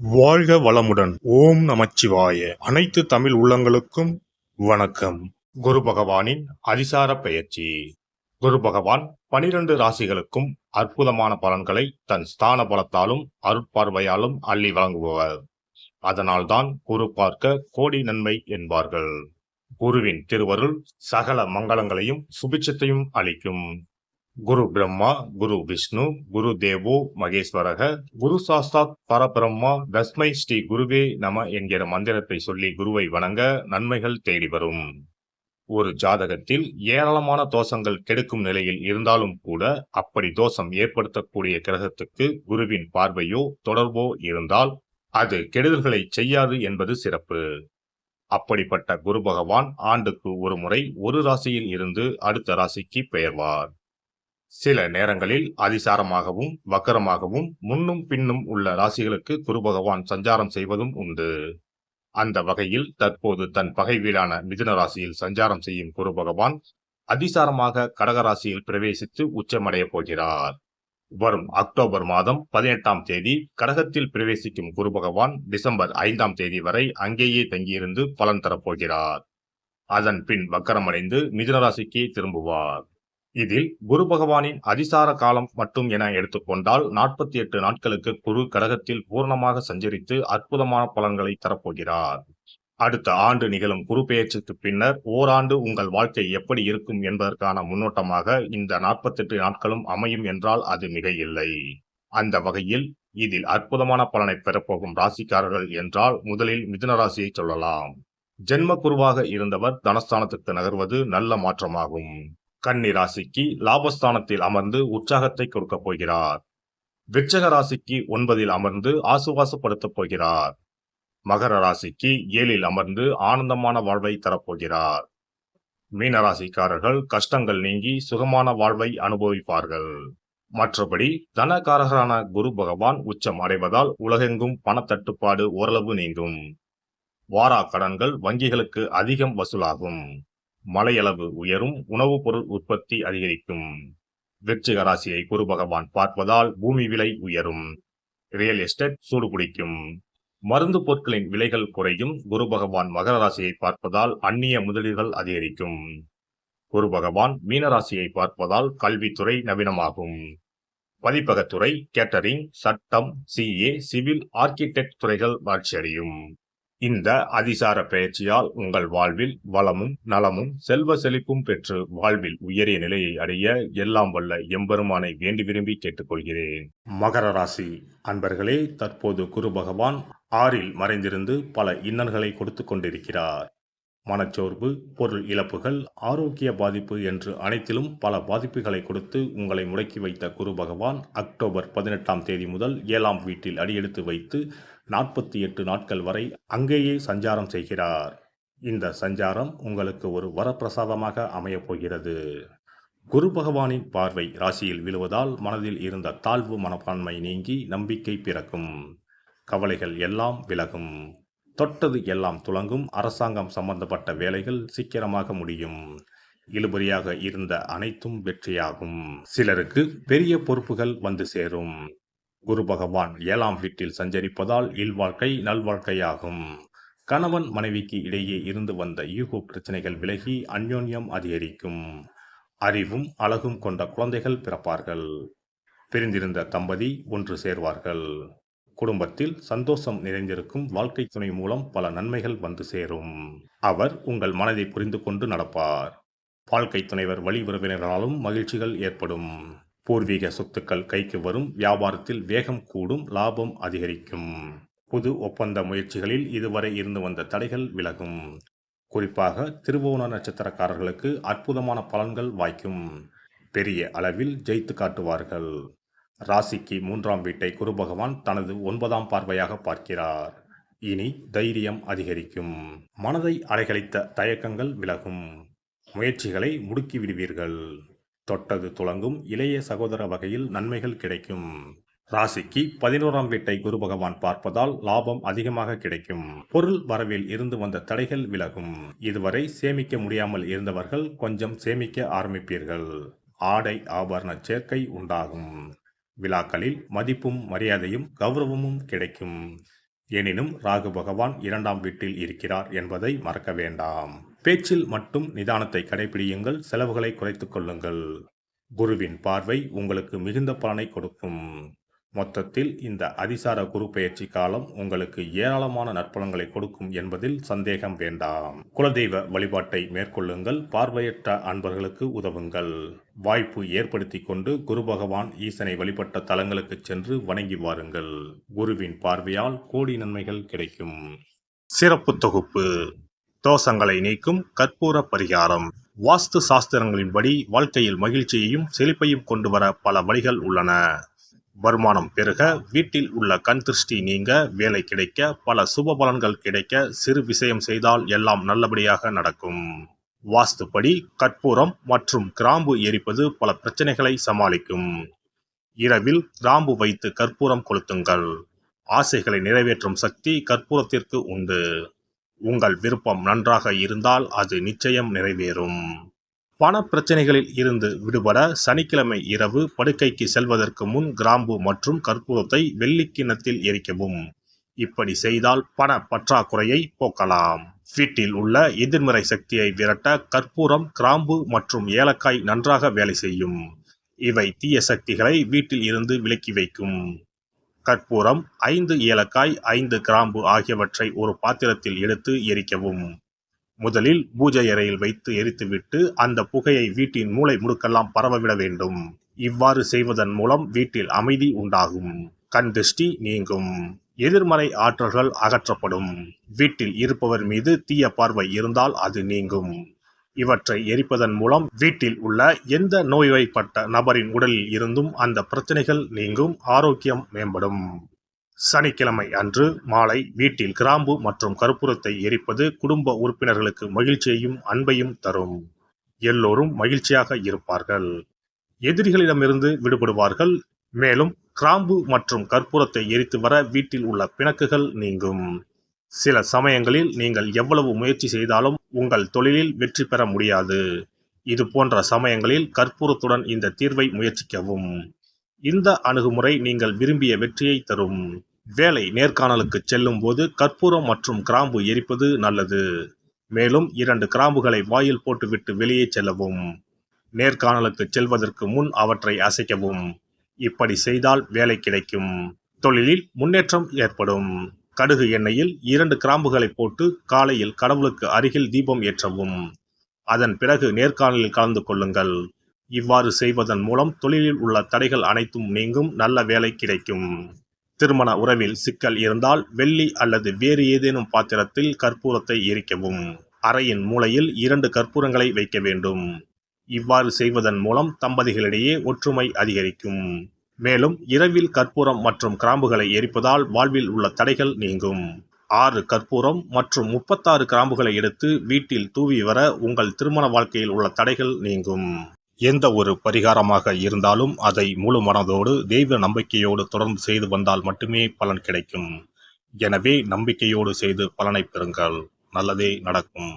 வாழ்க வளமுடன். ஓம் நமச்சிவாய. அனைத்து தமிழ் உள்ளங்களுக்கும் வணக்கம். குரு பகவானின் அதிசார பெயர்ச்சி. குரு பகவான் பனிரெண்டு ராசிகளுக்கும் அற்புதமான பலன்களை தன் ஸ்தான பலத்தாலும் அருட்பார்வையாலும் அள்ளி வழங்குபவர். அதனால்தான் குரு பார்க்க கோடி நன்மை என்பார்கள். குருவின் திருவருள் சகல மங்களங்களையும் சுபிட்சத்தையும் அளிக்கும். குரு பிரம்மா குரு விஷ்ணு குரு தேவோ மகேஸ்வரக குரு சாஸ்தாத் பரபிரம்மா தஸ்மை ஸ்ரீ குருவே நம என்கிற மந்திரத்தை சொல்லி குருவை வணங்க நன்மைகள் தேடி வரும். ஒரு ஜாதகத்தில் ஏராளமான தோஷங்கள் கெடுக்கும் நிலையில் இருந்தாலும் கூட அப்படி தோஷம் ஏற்படுத்தக்கூடிய கிரகத்துக்கு குருவின் பார்வையோ தொடர்போ இருந்தால் அது கெடுதல்களை செய்யாது என்பது சிறப்பு. அப்படிப்பட்ட குரு பகவான் ஆண்டுக்கு ஒரு முறை ஒரு ராசியில் இருந்து அடுத்த ராசிக்கு பெயர்வார். சில நேரங்களில் அதிசாரமாகவும் வக்கரமாகவும் முன்னும் பின்னும் உள்ள ராசிகளுக்கு குரு பகவான் சஞ்சாரம் செய்வதும் உண்டு. அந்த வகையில் தற்போது தன் பகை வீடான மிதுன ராசியில் சஞ்சாரம் செய்யும் குரு பகவான் அதிசாரமாக கடக ராசியில் பிரவேசித்து உச்சமடைய போகிறார். வரும் அக்டோபர் மாதம் பதினெட்டாம் தேதி கடகத்தில் பிரவேசிக்கும் குரு பகவான் டிசம்பர் ஐந்தாம் தேதி வரை அங்கேயே தங்கியிருந்து பலன் தரப்போகிறார். அதன் பின் வக்கரமடைந்து மிதுனராசிக்கு திரும்புவார். இதில் குரு பகவானின் அதிசார காலம் மட்டும் என எடுத்துக்கொண்டால் நாற்பத்தி எட்டு நாட்களுக்கு குரு கடகத்தில் பூர்ணமாக சஞ்சரித்து அற்புதமான பலன்களை தரப்போகிறார். அடுத்த ஆண்டு நிகழும் குருபெயர்ச்சுக்குப் பின்னர் ஓராண்டு உங்கள் வாழ்க்கை எப்படி இருக்கும் என்பதற்கான முன்னோட்டமாக இந்த நாற்பத்தெட்டு நாட்களும் அமையும் என்றால் அது மிக இல்லை அந்த வகையில் இதில் அற்புதமான பலனை பெறப்போகும் ராசிக்காரர்கள் என்றால் முதலில் மிதுன ராசியை சொல்லலாம். ஜென்ம குருவாக இருந்தவர் தனஸ்தானத்துக்கு நகர்வது நல்ல மாற்றமாகும். கன்னி ராசிக்கு லாபஸ்தானத்தில் அமர்ந்து உற்சாகத்தை கொடுக்கப் போகிறார். விச்சக ராசிக்கு ஒன்பதில் அமர்ந்து ஆசுவாசப்படுத்தப் போகிறார். மகர ராசிக்கு ஏழில் அமர்ந்து ஆனந்தமான வாழ்வை தரப்போகிறார். மீன ராசிக்காரர்கள் கஷ்டங்கள் நீங்கி சுகமான வாழ்வை அனுபவிப்பார்கள். மற்றபடி தனகாரகரான குரு பகவான் உச்சம் அடைவதால் உலகெங்கும் பணத்தட்டுப்பாடு ஓரளவு நீங்கும். வாரா கடன்கள் வங்கிகளுக்கு அதிகம் வசூலாகும். மலையளவு உயரும் உணவுப் பொருள் உற்பத்தி அதிகரிக்கும். விருச்சிக ராசியை குரு பகவான் பார்ப்பதால் பூமி விலை உயரும். ரியல் எஸ்டேட் சூடு பிடிக்கும் மருந்து பொருட்களின் விலைகள் குறையும். குரு பகவான் மகர ராசியை பார்ப்பதால் அந்நிய முதலீடுகள் அதிகரிக்கும். குரு பகவான் மீனராசியை பார்ப்பதால் கல்வித்துறை நவீனமாகும். பதிப்பகத்துறை கேட்டரிங் சட்டம் சிஏ சிவில் ஆர்கிடெக்ட் துறைகள் வளர்ச்சியடையும். இந்த அதிசார பயிற்சியால் உங்கள் வாழ்வில் வளமும் நலமும் செல்வ செழிப்பும் பெற்று வாழ்வில் உயரிய நிலையை அடைய எல்லாம் வல்ல எம்பெருமானை வேண்டி விரும்பி கேட்டுக்கொள்கிறேன். மகர ராசி அன்பர்களே தற்போது குரு பகவான் ஆறில் மறைந்திருந்து பல இன்னல்களை கொடுத்து கொண்டிருக்கிறார். மனச்சோர்வு பொருள் இழப்புகள் ஆரோக்கிய பாதிப்பு என்று அனைத்திலும் பல பாதிப்புகளை கொடுத்து உங்களை முடக்கி வைத்த குரு பகவான் அக்டோபர் பதினெட்டாம் தேதி முதல் ஏழாம் வீட்டில் அடியெடுத்து வைத்து நாற்பத்தி எட்டு நாட்கள் வரை அங்கேயே சஞ்சாரம் செய்கிறார். இந்த சஞ்சாரம் உங்களுக்கு ஒரு வரப்பிரசாதமாக அமையப் போகிறது. குரு பகவானின் பார்வை ராசியில் விழுவதால் மனதில் இருந்த தாழ்வு மனப்பான்மை நீங்கி நம்பிக்கை பிறக்கும். கவலைகள் எல்லாம் விலகும். தொட்டது எல்லாம் துலங்கும். அரசாங்கம் சம்பந்தப்பட்ட வேலைகள் சீக்கிரமாக முடியும். இழுபறியாக இருந்த அனைத்தும் வெற்றியாகும். சிலருக்கு பெரிய பொறுப்புகள் வந்து சேரும். குரு பகவான் ஏழாம் வீட்டில் சஞ்சரிப்பதால் இல்வாழ்க்கை நல்வாழ்க்கையாகும். கணவன் மனைவிக்கு இடையே இருந்து வந்த யூகோ பிரச்சனைகள் விலகி அந்யோன்யம் அதிகரிக்கும். அறிவும் அழகும் கொண்ட குழந்தைகள் பிறப்பார்கள். பிரிந்திருந்த தம்பதி ஒன்று சேர்வார்கள். குடும்பத்தில் சந்தோஷம் நிறைந்திருக்கும் வாழ்க்கை துணை மூலம் பல நன்மைகள் வந்து சேரும். அவர் உங்கள் மனதை புரிந்து கொண்டு நடப்பார். வாழ்க்கை துணைவர் வழி உறவினர்களாலும் மகிழ்ச்சிகள் ஏற்படும். பூர்வீக சொத்துக்கள் கைக்கு வரும் வியாபாரத்தில் வேகம் கூடும் லாபம் அதிகரிக்கும். புது ஒப்பந்த முயற்சிகளில் இதுவரை இருந்து வந்த தடைகள் விலகும். குறிப்பாக திருவோண நட்சத்திரக்காரர்களுக்கு அற்புதமான பலன்கள் வாய்க்கும். பெரிய அளவில் ஜெயித்து காட்டுவார்கள். ராசிக்கு மூன்றாம் வீட்டை குரு பகவான் தனது ஒன்பதாம் பார்வையாக பார்க்கிறார். இனி தைரியம் அதிகரிக்கும். மனதை அலைகழித்த தயக்கங்கள் விலகும். முயற்சிகளை முடுக்கி விடுவீர்கள். தொட்டது துளங்கும். இளைய சகோதர வகையில் நன்மைகள் கிடைக்கும். ராசிக்கு பதினோராம் வீட்டை குரு பகவான் பார்ப்பதால் லாபம் அதிகமாக கிடைக்கும். பொருள் வரவில் இருந்து வந்த தடைகள் விலகும். இதுவரை சேமிக்க முடியாமல் இருந்தவர்கள் கொஞ்சம் சேமிக்க ஆரம்பிப்பீர்கள். ஆடை ஆபரண சேர்க்கை உண்டாகும். விழாக்களில் மதிப்பும் மரியாதையும் கௌரவமும் கிடைக்கும். எனினும் ராகு பகவான் இரண்டாம் வீட்டில் இருக்கிறார் என்பதை மறக்க வேண்டாம். பேச்சில் மட்டும் நிதானத்தை கடைபிடியுங்கள் செலவுகளை குறைத்துக் கொள்ளுங்கள். குருவின் பார்வை உங்களுக்கு மிகுந்த பலனை கொடுக்கும். மொத்தத்தில் இந்த அதிசார குரு காலம் உங்களுக்கு ஏராளமான நற்பலன்களை கொடுக்கும் என்பதில் சந்தேகம் வேண்டாம். குலதெய்வ வழிபாட்டை மேற்கொள்ளுங்கள் பார்வையற்ற அன்பர்களுக்கு உதவுங்கள். வாய்ப்பு ஏற்படுத்தி கொண்டு குரு பகவான் ஈசனை வழிபட்ட தலங்களுக்கு சென்று வணங்கி வாருங்கள். குருவின் பார்வையால் கோடி நன்மைகள் கிடைக்கும். சிறப்பு தொகுப்பு. தோஷங்களை நீக்கும் கற்பூர பரிகாரம். வாஸ்து சாஸ்திரங்களின்படி வாழ்க்கையில் மகிழ்ச்சியையும் செழிப்பையும் கொண்டு வர பல வழிகள் உள்ளன. வருமானம் பெருக வீட்டில் உள்ள கண் திருஷ்டி நீங்க வேலை கிடைக்க பல சுப பலன்கள் கிடைக்க சிறு விஷயம் செய்தால் எல்லாம் நல்லபடியாக நடக்கும். வாஸ்துப்படி கற்பூரம் மற்றும் கிராம்பு எரிப்பது பல பிரச்சனைகளை சமாளிக்கும். இரவில் கிராம்பு வைத்து கற்பூரம் கொளுத்துங்கள். ஆசைகளை நிறைவேற்றும் சக்தி கற்பூரத்திற்கு உண்டு. உங்கள் விருப்பம் நன்றாக இருந்தால் அது நிச்சயம் நிறைவேறும். பண பிரச்சனைகளில் இருந்து விடுபட சனிக்கிழமை இரவு படுக்கைக்கு செல்வதற்கு முன் கிராம்பு மற்றும் கற்பூரத்தை வெள்ளிக்கிணத்தில் எரிக்கவும். இப்படி செய்தால் பண பற்றாக்குறையை போக்கலாம். வீட்டில் உள்ள எதிர்மறை சக்தியை விரட்ட கற்பூரம் கிராம்பு மற்றும் ஏலக்காய் நன்றாக வேலை செய்யும். இவை தீய சக்திகளை வீட்டில் இருந்து விலக்கி வைக்கும். கற்பூரம் ஐந்து ஏலக்காய் ஐந்து கிராம்பு ஆகியவற்றை ஒரு பாத்திரத்தில் எடுத்து எரிக்கவும். முதலில் பூஜை அறையில் வைத்து எரித்துவிட்டு அந்த புகையை வீட்டின் மூளை முடுக்கெல்லாம் பரவவிட வேண்டும். இவ்வாறு செய்வதன் மூலம் வீட்டில் அமைதி உண்டாகும். கண் திருஷ்டி நீங்கும். எதிர்மறை ஆற்றல்கள் அகற்றப்படும். வீட்டில் இருப்பவர் மீது தீய பார்வை இருந்தால் அது நீங்கும். இவற்றை எரிப்பதன் மூலம் வீட்டில் உள்ள எந்த நோய்வாய்ப்பட்ட நபரின் உடலில் இருந்தும் அந்த பிரச்சனைகள் நீங்கும். ஆரோக்கியம் மேம்படும். சனிக்கிழமை அன்று மாலை வீட்டில் கிராம்பு மற்றும் கற்பூரத்தை எரிப்பது குடும்ப உறுப்பினர்களுக்கு மகிழ்ச்சியையும் அன்பையும் தரும். எல்லோரும் மகிழ்ச்சியாக இருப்பார்கள். எதிரிகளிடமிருந்து விடுபடுவார்கள். மேலும் கிராம்பு மற்றும் கற்பூரத்தை எரித்து வர வீட்டில் உள்ள பிணக்குகள் நீங்கும். சில சமயங்களில் நீங்கள் எவ்வளவு முயற்சி செய்தாலும் உங்கள் தொழிலில் வெற்றி பெற முடியாது. இது போன்ற சமயங்களில் கற்பூரத்துடன் இந்த தீர்வை முயற்சிக்கவும். இந்த அணுகுமுறை நீங்கள் விரும்பிய வெற்றியை தரும். வேலை நேர்காணலுக்கு செல்லும் போது கற்பூரம் மற்றும் கிராம்பு எரிப்பது நல்லது. மேலும் இரண்டு கிராம்புகளை வாயில் போட்டுவிட்டு வெளியே செல்லவும். நேர்காணலுக்கு செல்வதற்கு முன் அவற்றை அசைக்கவும். இப்படி செய்தால் வேலை கிடைக்கும். தொழிலில் முன்னேற்றம் ஏற்படும். கடுகு எண்ணெயில் இரண்டு கிராம்புகளை போட்டு காலையில் கடவுளுக்கு அருகில் தீபம் ஏற்றவும். அதன் பிறகு நேர்காணலில் கலந்து கொள்ளுங்கள். இவ்வாறு செய்வதன் மூலம் தொழிலில் உள்ள தடைகள் அனைத்தும் நீங்கும். நல்ல வேலை கிடைக்கும். திருமண உறவில் சிக்கல் இருந்தால் வெள்ளி அல்லது வேறு ஏதேனும் பாத்திரத்தில் கற்பூரத்தை எரிக்கவும். அறையின் மூலையில் இரண்டு கற்பூரங்களை வைக்க வேண்டும். இவ்வாறு செய்வதன் மூலம் தம்பதிகளிடையே ஒற்றுமை அதிகரிக்கும். மேலும் இரவில் கற்பூரம் மற்றும் கிராம்புகளை எரிப்பதால் வாழ்வில் உள்ள தடைகள் நீங்கும். ஆறு கற்பூரம் மற்றும் முப்பத்தாறு கிராம்புகளை எடுத்து வீட்டில் தூவி வர உங்கள் திருமண வாழ்க்கையில் உள்ள தடைகள் நீங்கும். எந்த ஒரு பரிகாரமாக இருந்தாலும் அதை முழு மனதோடு தெய்வ நம்பிக்கையோடு தொடர்ந்து செய்து வந்தால் மட்டுமே பலன் கிடைக்கும். எனவே நம்பிக்கையோடு செய்து பலனை பெறுங்கள். நல்லதே நடக்கும்.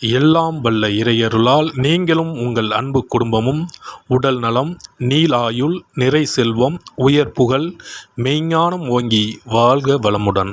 எல்லாம் வல்ல இறையருளால் நீங்களும் உங்கள் அன்பு குடும்பமும் உடல் நலம் நீலாயுள் நிறை செல்வம் உயர் புகழ் மெய்ஞானம் ஓங்கி வாழ்க வளமுடன்.